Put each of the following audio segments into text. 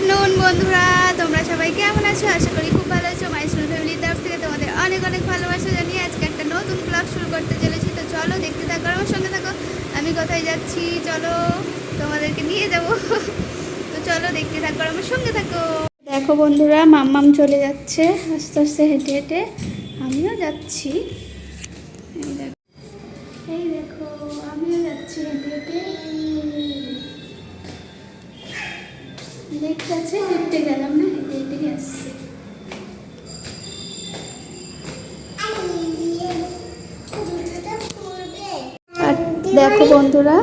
নুন, বন্ধুরা। তোমরা সবাই কেমন আছো? আশা করি খুব ভালো আছো। মাই স্কুল ফ্যামিলির তরফ থেকে তোমাদের অনেক অনেক ভালোবাসা জানিয়ে আজকে একটা নতুন ব্লগ শুরু করতে চলেছি। তো চলো, দেখতে থাকো, আমার সঙ্গে থাকো। আমি কোথায় যাচ্ছি? চলো, তোমাদেরকে নিয়ে যাব। তো চলো, দেখতে থাকো আমার সঙ্গে থাকো। দেখো বন্ধুরা, মাম্মাম চলে যাচ্ছে। আস্তে আস্তে হেঁটে হেঁটে আমিও যাচ্ছি। দেখতে আছে হেঁটে গেলাম না, হেঁটে দেখো বন্ধুরা,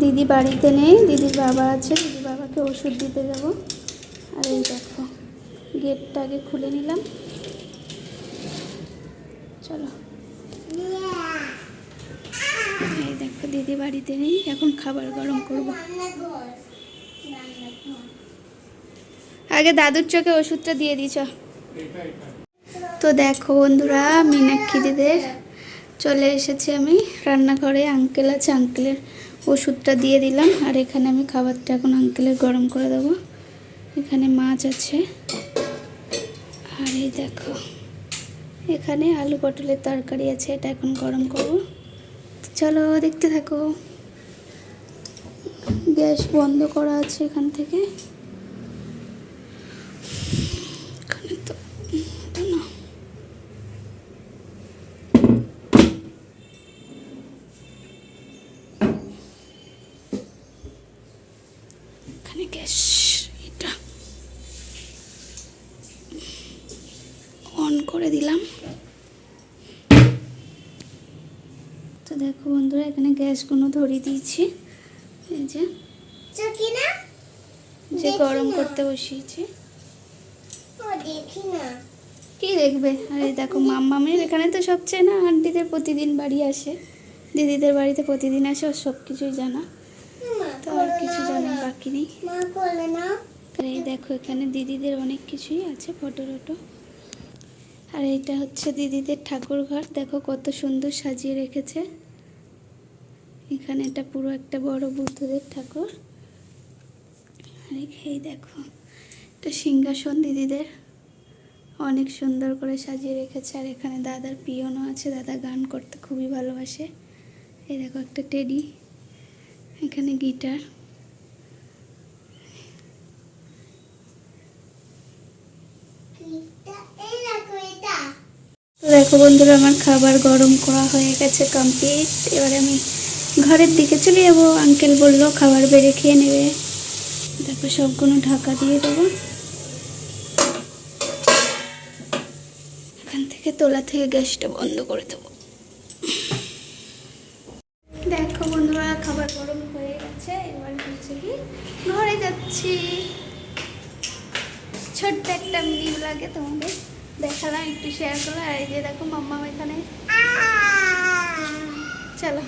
দিদি বাড়িতে নেই, দিদির বাবা আছে, দিদি বাবাকে ওষুধ দিতে যাব। আর এই দেখো, গেটটা আগে খুলে নিলাম। চলো। এই দেখো, দিদি বাড়িতে নেই, এখন খাবার গরম করব। আগে দাদুর চোখে ওষুধটা দিয়ে দিছ তো দেখো বন্ধুরা মীনাক্ষীদিদের চলে এসেছি আমি। রান্নাঘরে আঙ্কেল আছে আঙ্কেলের ওষুধটা দিয়ে দিলাম। আর এখানে আমি খাবারটা এখন আঙ্কেলের গরম করে দেবো। এখানে মাছ আছে। আর এই দেখো, এখানে আলু পটলের তরকারি আছে, এটা এখন গরম করব। চলো, দেখতে থাকো। গ্যাস বন্ধ করা আছে এখান থেকে। এখানে তো না। এখানে গ্যাস, এটা অন করে দিলাম। তো দেখো বন্ধুরা, এখানে গ্যাসগুলো ধরিয়ে দিয়েছি। এই যে যে গরম করতে বসিয়েছি। কি দেখবে? আর এই দেখো মাম্মামের এখানে তো সবচেয়ে না আন্টিদের প্রতিদিন বাড়ি আসে। দিদিদের বাড়িতে প্রতিদিন আসে ও সব কিছুই জানা। তো আর কিছু জানার বাকি নেই। এই দেখো এখানে দিদিদের অনেক কিছুই আছে ফটো টটো। আর এইটা হচ্ছে দিদিদের ঠাকুর ঘর দেখো কত সুন্দর সাজিয়ে রেখেছে। এখানে এটা পুরো একটা বড় বুদ্ধদের ঠাকুর। আর এই দেখো এটা সিংহাসন দিদিদের। অনেক সুন্দর করে সাজিয়ে রেখেছে। আর এখানে দাদার পিয়নও আছে, দাদা গান করতে খুবই ভালোবাসে। এই দেখো একটা টেডি, এখানে গিটার। তো দেখো বন্ধুরা, আমার খাবার গরম করা হয়ে গেছে কমপ্লিট এবার আমি ঘরের দিকে চলে যাব। আঙ্কেল বলল, খাবার বেড়ে খেয়ে নেবে। তারপর সবগুলো ঢাকা দিয়ে দেবো। এখান থেকে তোলা থেকে গ্যাসটা বন্ধ করে দেবো। দেখো বন্ধুরা, খাবার গরম হয়ে গেছে। এবার হচ্ছে কি, ঘরে যাচ্ছি। ছোট্ট একটা মিনি লাগে তোমাদের দেখালাম, একটু শেয়ার করলাম। আর এই যে দেখো মাম্মা এখানে। চলো।